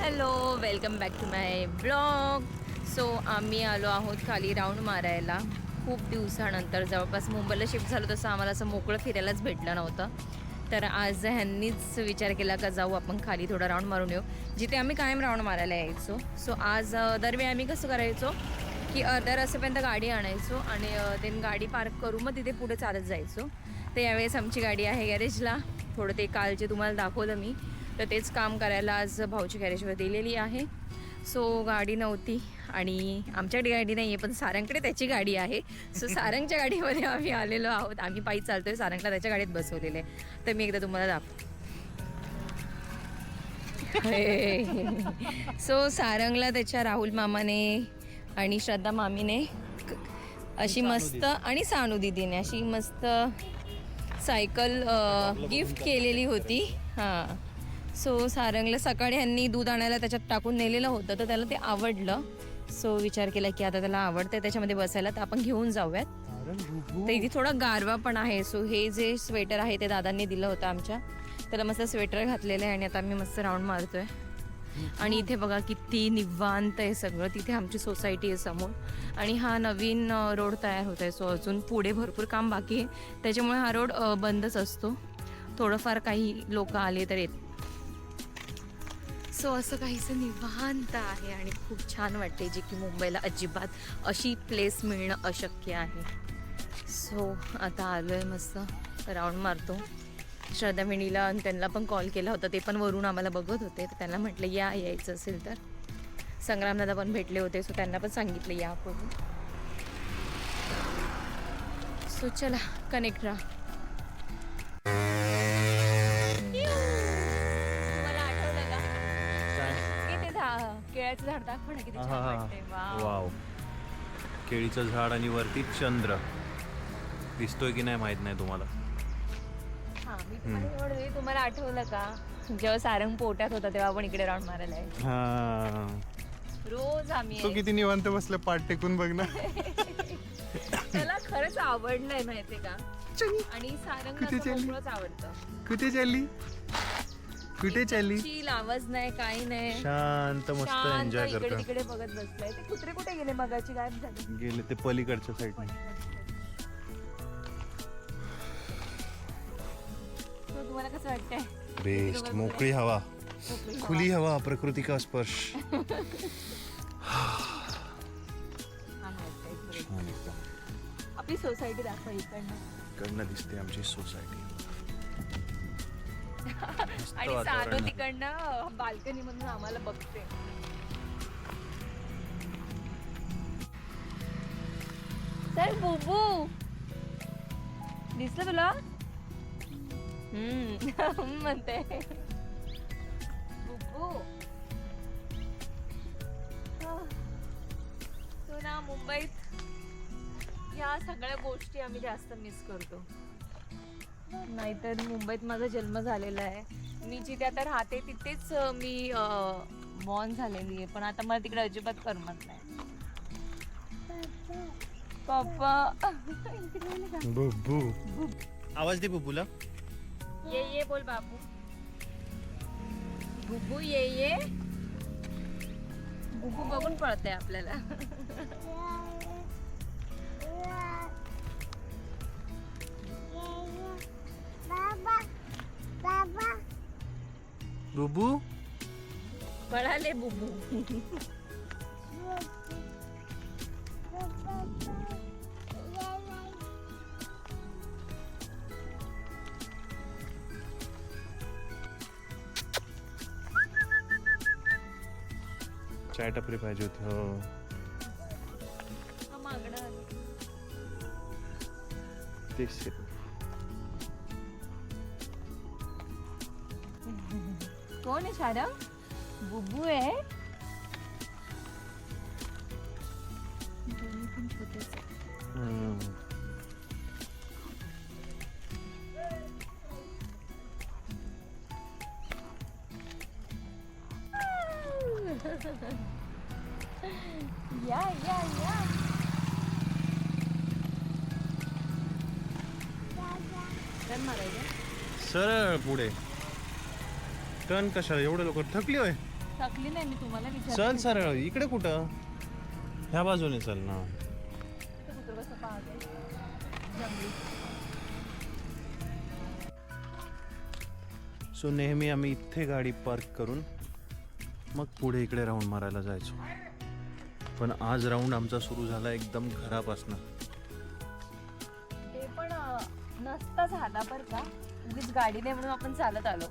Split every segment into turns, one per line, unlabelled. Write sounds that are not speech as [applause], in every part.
Hello welcome back to my blog so आम्ही आलो आहोत खाली राऊंड मारायला. खूप दिवसानंतर जवळपास मुंबईला शिफ्ट झालो तसं आम्हाला असं मोकळं फिरायलाच भेटलं नव्हतं. तर आज ह्यांनीच विचार केला का जाऊ आपण खाली थोडा राऊंड मारून येऊ. जिथे आम्ही कायम राऊंड मारायला यायचो. सो आज दरवेळी आम्ही कसं करायचो की अर्ध्या रस्त्यापर्यंत गाडी आणायचो आणि देन गाडी पार्क करू मग तिथे पुढे चालत जायचो. तर यावेळेस आमची गाडी आहे गॅरेजला थोडं ते कालचे तुम्हाला दाखवलं मी. तर तेच काम करायला आज भाऊची गॅरेजवर दिलेली आहे. सो गाडी नव्हती आणि आमच्याकडे गाडी नाही आहे पण सारंगकडे त्याची गाडी आहे. सो सारंगच्या गाडीमध्ये आम्ही आलेलो आहोत. आम्ही पायी चालतोय सारंगला त्याच्या गाडीत बसवलेले तर मी एकदा तुम्हाला दाखव सो सारंगला त्याच्या राहुल मामाने आणि श्रद्धा मामीने अशी मस्त आणि सानू दिदीने अशी मस्त सायकल गिफ्ट केलेली होती. हां. सो सारंगला सकाळी ह्यांनी दूध आणायला त्याच्यात टाकून नेलेलं होतं तर त्याला ते आवडलं. सो विचार केला की आता त्याला आवडतं त्याच्यामध्ये बसायला तर आपण घेऊन जाऊयात. तर इथे थोडा गारवा पण आहे सो हे जे स्वेटर आहे ते दादांनी दिलं होतं आमच्या. त्याला मस्त स्वेटर घातलेलं आहे आणि आता आम्ही मस्त राऊंड मारतोय. आणि इथे बघा किती निवांत आहे सगळं तिथे आमची सोसायटी आहे समोर. आणि हा नवीन रोड तयार होत आहे सो अजून पुढे भरपूर काम बाकी आहे. त्याच्यामुळे हा रोड बंदच असतो. थोडंफार काही लोक आले तर येत सो असं काहीसं निवांत आहे आणि खूप छान वाटते जे की मुंबईला अजिबात अशी प्लेस मिळणं अशक्य आहे. सो आता आलो आहे मस्त राऊंड मारतो. श्रद्धा मिणीला आणि त्यांना पण कॉल केला होता ते पण वरून आम्हाला बघत होते तर त्यांना म्हटलं या यायचं असेल तर. संग्रामदादा पण भेटले होते सो त्यांना पण सांगितलं या करून सो चला कनेक्ट राहा. केळ्याचं झाड दाखव ना किती छान वाटतंय. वाव.
वाव. केळीचं झाड आणि वरती चंद्र. दिसतोय की नाही माहीत नाही तुम्हाला?
हा, मी तुम्हाला एवढं वेळ तुम्हाला आठवलं का? जेव्हा सारंग पोट्यात होता तेव्हा आपण इकडे राऊंड मारायला यायचो.
हा.
रोज आम्ही
तो किती निवांत बसला पाठ टेकून बघ ना. [laughs]
त्याला खरंच आवडलंय माहितीये का? आणि सारंग
किती चालली?
मोकळंच आवडतं.
कुठे चालली? कुठे चालली?
चील आवाज नाही काही नाही.
शांत मस्त
शांत
एन्जॉय
इकडे
करतो
तिकडे बघत बसलाय ते कुत्रे कुठे गेले? मगाची गायब झाली.
गेले ते पलीकडच्या साईडने
तुम्हाला कसं वाटतंय?
बेस्ट मोकळी हवा.
मोकळी.
खुली हवा प्रकृती का स्पर्श? [laughs]
छान वाटतंय. आपली सोसायटी दाखवा इकडनं.
कडनं दिसते आमची सोसायटी
आणि सानो. तिकडनं बाल्कनी मधून आम्हाला बघते. तर बुबू. दिसलं तुला? हम्म [laughs] म्हणते. बुबू. तो ना मुंबईत ह्या सगळ्या गोष्टी आम्ही जास्त मिस करतो. नाहीतर मुंबईत माझा जन्म झालेला आहे. मी जिथे आता राहते तिथेच मी बॉर्न झालेली आहे. पण आता मला तिकडे अजिबात करमत नाही. पप्पा.
बुबू आवाज दे बुबूला.
ये ये बोल बाबू. बुबू ये ये. बुबू बघून पळते आपल्याला. [laughs]
बुबू.
पळाले बुबू.
चाय टपरी पाहिजे होती हो.
मागणं आली.
तेच
कोण आहे शारा बुबू आहे दोन्ही पण छोटेच आहे.
हम्म.
या या या
सरळ पुढे टर्न कशाला? एवढं लवकर थकली होय?
थकली नाही मी तुम्हाला
चल सरळ इकडे कुठं? ह्या बाजूने चल ना. सो नेहमी आम्ही इथे गाडी पार्क करून मग पुढे इकडे राऊंड मारायला जायचो. पण आज राऊंड आमचा सुरू झाला एकदम घरापासनं.
ते पण नसता झाला बरं का? उगीच गाडी नाही म्हणून आपण चालत आलो.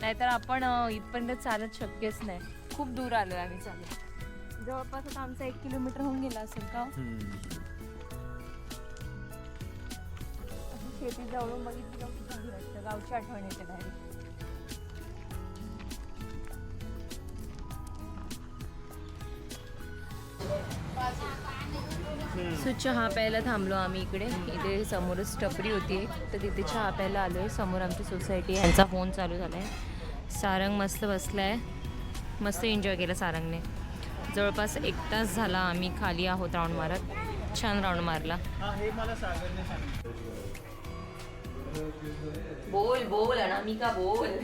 नाहीतर आपण अं, इथपर्यंत चालत शक्यच नाही. खूप दूर आलो आम्ही चालत. जवळपास आता आमचा एक किलोमीटर होऊन गेला असेल का? शेती जवळून बघितली का खूप भारी वाटतं गावची आठवण येते डायरेक्ट सो चहा प्यायला थांबलो आम्ही इकडे. इथे समोरच टपरी होती तर तिथे चहा प्यायला आलो आहे समोर आमची सोसायटी यांचा फोन चालू झाला आहे सारंग मस्त बसला आहे मस्त एन्जॉय केलं सारंगने. जवळपास एक तास झाला आम्ही खाली आहोत राऊंड मारत. छान राऊंड मारला. बोल बोल अनामिका बोल. [laughs]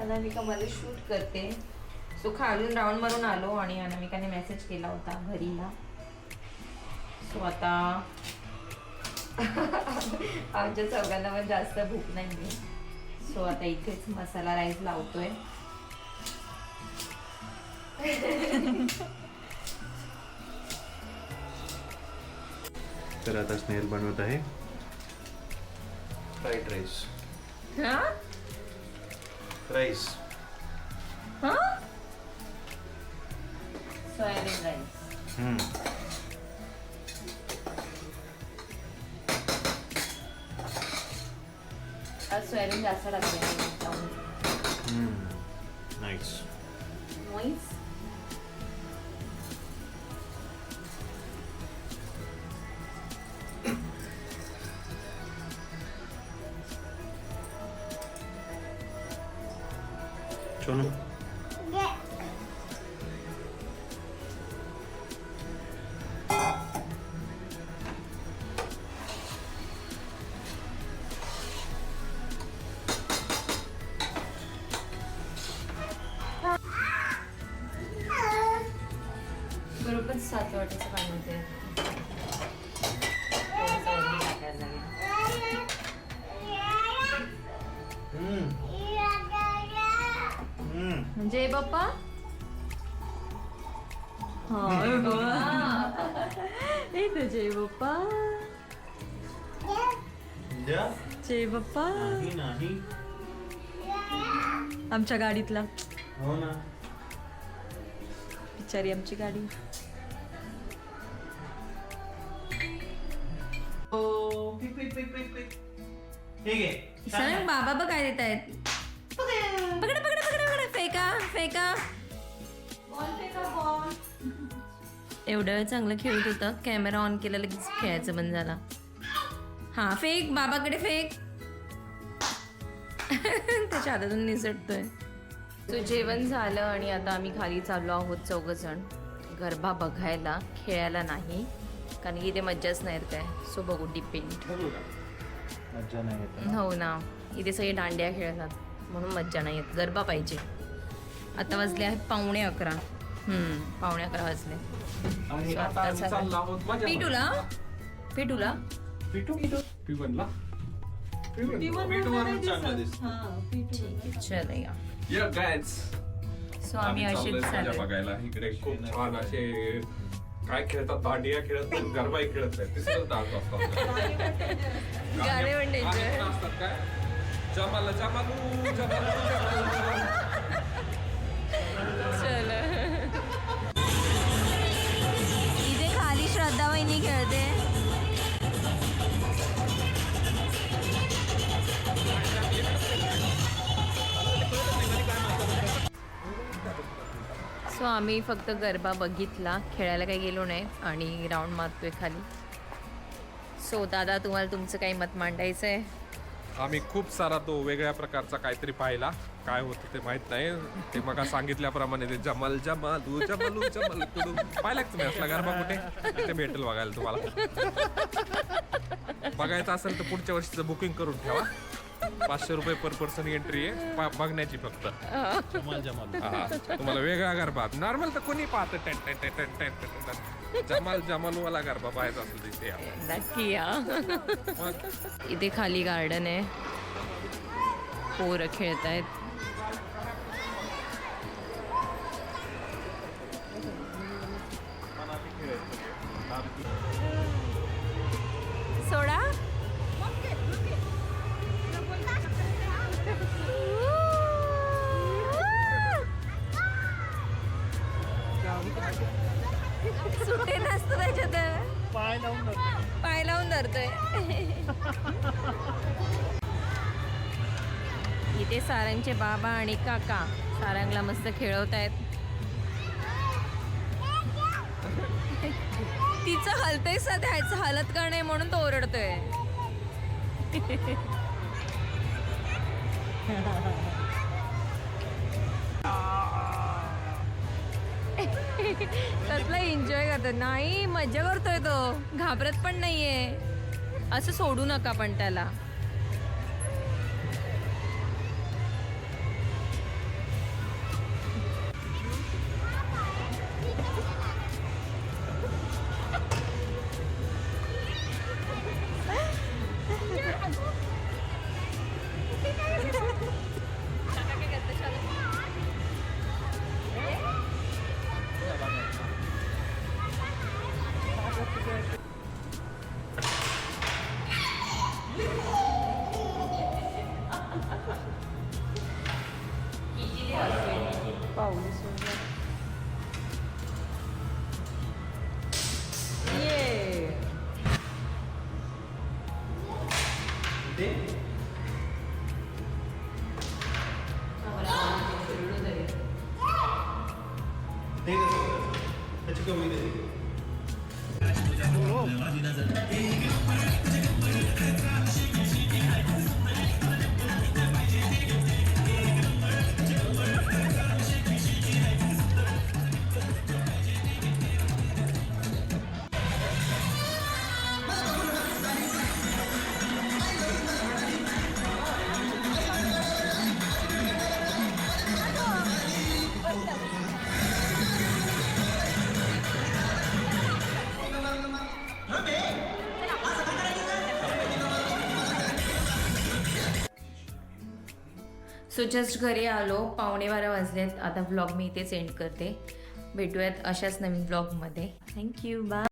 अनामिका मला शूट करते. सो खालून राऊंड मारून आलो आणि अनामिकाने मेसेज केला होता घरीला. सो आता [laughs] आमच्या चौघांना पण जास्त भूक नाही सो आता इथेच मसाला राईस लावतोय.
तर आता स्नेहल बनवत आहे. फ्राईड राईस
हा?
राईस
हा? सोयाबीन राईस आज सोयाबीन जास्त टाकते
नाईस
मोईस
चलो
बरोबर बाप्पा? हे तर [laughs] जय बाप्पा. जय बाप्पा.
नाही नाही.
आमच्या गाडीतला.
हो ना.
बिचारी आमची गाडी. सांग बाबा बघ काय देत आहेत पकडा पकडा. फेका फेका एवढं चांगलं खेळत होतं. कॅमेरा ऑन केला लगेच खेळायचं बंद झाला. हा फेक बाबाकडे फेक [laughs] त्याच्या हातातून निसटतोय. सो जेवण झालं आणि आता आम्ही खाली चाललो आहोत चौघजण. गरबा बघायला खेळायला नाही. कारण की इथे मज्जाच नाही येत काय सो बघू डिपेंड. हो ना. इथे सगळे दांड्या खेळतात. म्हणून मज्जा नाही येत. गरबा पाहिजे. आता वाजले आहेत पावणे अकरा. हम्म, पावणे अकरा वाजले. पिटूला? पिटूला?
पिटू पिवनला? पिटूवरून चांगलं दिसतं.
चल या.
या गायज
सो आम्ही
बघायला. इकडे खूप छान असे काय खेळतात दांडिया खेळत नाही गरबाई खेळत नाही तिसरं डान्स असतात. काय? जमाल जमालू जमालू जमालू.
आम्ही फक्त गरबा बघितला. खेळायला काही गेलो नाही आणि राऊंड मारतोय खाली. सो दादा तुम्हाला तुमचं काही मत मांडायचं आहे?
आम्ही खूप सारा तो वेगळ्या प्रकारचा काहीतरी पाहिला. काय होतं ते माहीत नाही. ते मग सांगितल्याप्रमाणे ते जमल जमल जमल जमाल कुडू तुम्ही असला गरबा कुठे? ते भेटेल बघायला तुम्हाला. बघायचं असेल तर पुढच्या वर्षीचं बुकिंग करून ठेवा. पाचशे रुपये पर पर्सन एंट्री आहे. पा- बघण्याची फक्त.
जमाल जमाल.
हा, तुम्हाला वेगळा गरबा. नॉर्मल तर कोणी पाहतं ten ten ten ten ten ten ten. Jamal जमालवाला garba पाहायचा असेल तिथे या.
नक्की या.
मग?
इथे खाली गार्डन आहे. पोरं खेळत आहेत नसतं त्याच्यात.
पाय लावून
पाय लावून धरतोय. इथे सारंगचे बाबा आणि काका सारंगला मस्त खेळवत आहेत तिचं हलतंय सध्या ह्याचं हलत का नाही म्हणून तो ओरडतोय. [laughs] कसला एन्जॉय करतो. नाही मजा करतोय तो. घाबरत पण नाहीये. असं सोडू नका पण त्याला. 오빠 우리 소리. 예. 네? 내가 어떻게 보이네. 그럼. सो जस्ट घरी आलो. पावणे बारा वाजलेत. आता व्लॉग मी इथे सेंड करते. भेटूयात अशाच नवीन ब्लॉगमध्ये थँक्यू बाय